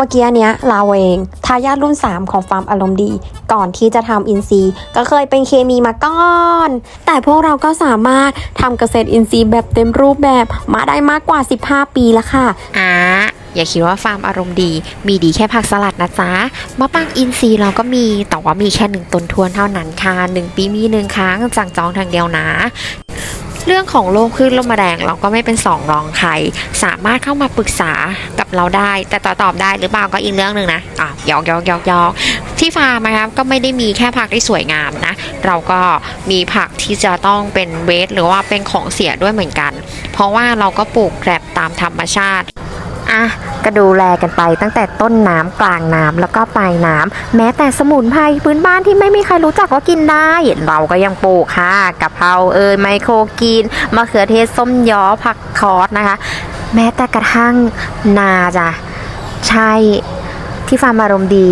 มื่อกี้เนี้ยเราเองทายาทรุ่น 3 ของฟาร์มอารมณ์ดี ก่อนที่จะทำอินทรีก็เคยเป็นเคมีมาก่อน แต่พวกเราก็สามารถทำเกษตรอินทรีแบบเต็มรูปแบบมาได้มากกว่า 15 ปีแล้วค่ะอ่าอย่าคิดว่าฟาร์มอารมณ์ดี มีดีแค่ผักสลัดนะจ๊ะมะปังอินทรีย์เราก็มี แต่ว่ามีแค่หนึ่งต้นทวนเท่านั้นค่ะหนึ่งปีมีหนึ่งครั้งสั่งจองทางเดียวนะ เรื่องของโรคคลื่นลมแรงเราก็ไม่เป็นสองรองใคร สามารถเข้ามาปรึกษากับเราได้ แต่ต่อตอบได้หรือเปล่าก็อีกเรื่องหนึ่งนะอะยอกยอกยอกยอกที่ฟาร์มนะครับก็ไม่ได้มีแค่ผักที่สวยงามนะ เราก็มีผักที่จะต้องเป็นเวทหรือว่าเป็นของเสียด้วยเหมือนกัน เพราะว่าเราก็ปลูกแกลบตามธรรมชาติอะ ก็ดูแลกันไปตั้งแต่ต้นน้ำกลางน้ำแล้วก็ปลายน้ำแม้แต่สมุนไพรพื้นบ้านที่ไม่มีใครรู้จักก็กินได้ เราก็ยังปลูกค่ะกะเพราเอยไมโครกินมะเขือเทศส้มย้อผักคอสนะคะ แม้แต่กระทั่งนาจ้ะใช่ที่ฟาร์มอารมณ์ดี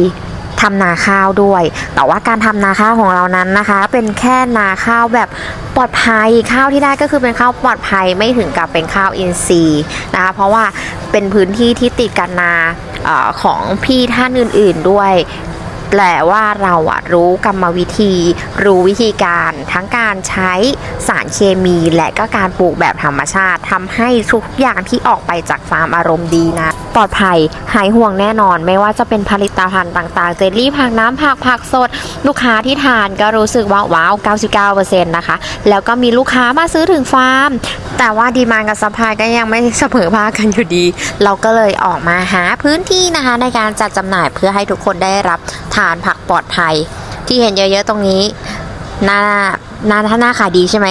ทำนาข้าวด้วย แต่ว่าการทำนาข้าวของเรานั้นนะคะ เป็นแค่นาข้าวแบบปลอดภัยข้าวที่ได้ก็คือเป็นข้าวปลอดภัยไม่ถึงกับเป็นข้าวอินทรีย์นะคะเพราะว่าเป็นพื้นที่ที่ติดกันนาอของพี่ท่านอื่น ๆด้วยแต่ว่าเราอะรู้กรรมวิธี รู้วิธีการทั้งการใช้สารเคมี และก็การปลูกแบบธรรมชาติทำให้ทุกอย่างที่ออกไปจากฟาร์มอารมณ์ดีนะ ลอดภัย หายห่วงแน่นอน ไม่ว่าจะเป็นผลิตภัณฑ์ต่างๆ เจลลี่ผักน้ำผักผักสด ลูกค้าที่ทานก็รู้สึกว่าว้าว 99%นะคะ แล้วก็มีลูกค้ามาซื้อถึงฟาร์ม แต่ว่าดีมานกับซัพพลายก็ยังไม่เสมอภาคกันอยู่ดี เราก็เลยออกมาหาพื้นที่นะคะ ในการจัดจำหน่ายเพื่อให้ทุกคนได้รับทานผักปลอดภัย ที่เห็นเยอะๆตรงนี้หน้าหน้าถ้าหน้าขายดีใช่ไหม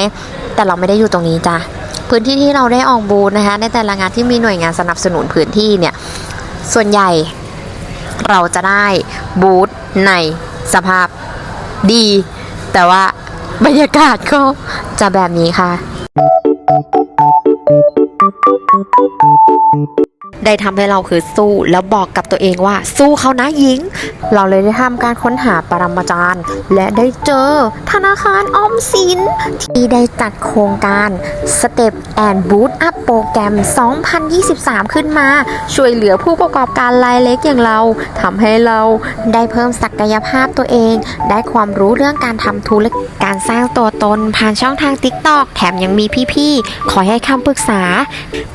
แต่เราไม่ได้อยู่ตรงนี้จ้ะ พื้นที่ที่เราได้ออกบูธนะคะในแต่ละงานที่มีหน่วยงานสนับสนุนพื้นที่เนี่ยส่วนใหญ่เราจะได้บูธในสภาพดี แต่ว่าบรรยากาศก็จะแบบนี้ค่ะ ได้ทำให้เราคือสู้แล้วบอกกับตัวเองว่า สู้เขานะหญิง เราเลยได้ทำการค้นหาปรมาจารย์ และได้เจอธนาคารออมสิน ที่ได้จัดโครงการ Step and Boot Up โปรแกรม 2023 ขึ้นมา ช่วยเหลือผู้ประกอบการรายเล็กอย่างเราทำให้เราได้เพิ่มศักยภาพตัวเอง ได้ความรู้เรื่องการทำธุรกิจการสร้างตัวตนผ่านช่องทาง TikTok แถมยังมีพี่ๆคอยให้คำปรึกษา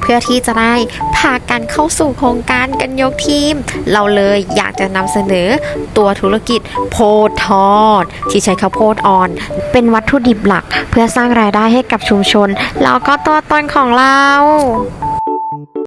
เพื่อที่จะได้พากันเข้าสู่โครงการกันยกทีม เราเลยอยากจะนำเสนอตัวธุรกิจโพดทอด ที่ใช้ข้าวโพดอ่อน เป็นวัตถุดิบหลัก เพื่อสร้างรายได้ให้กับชุมชน แล้วก็ตัวตนของเรา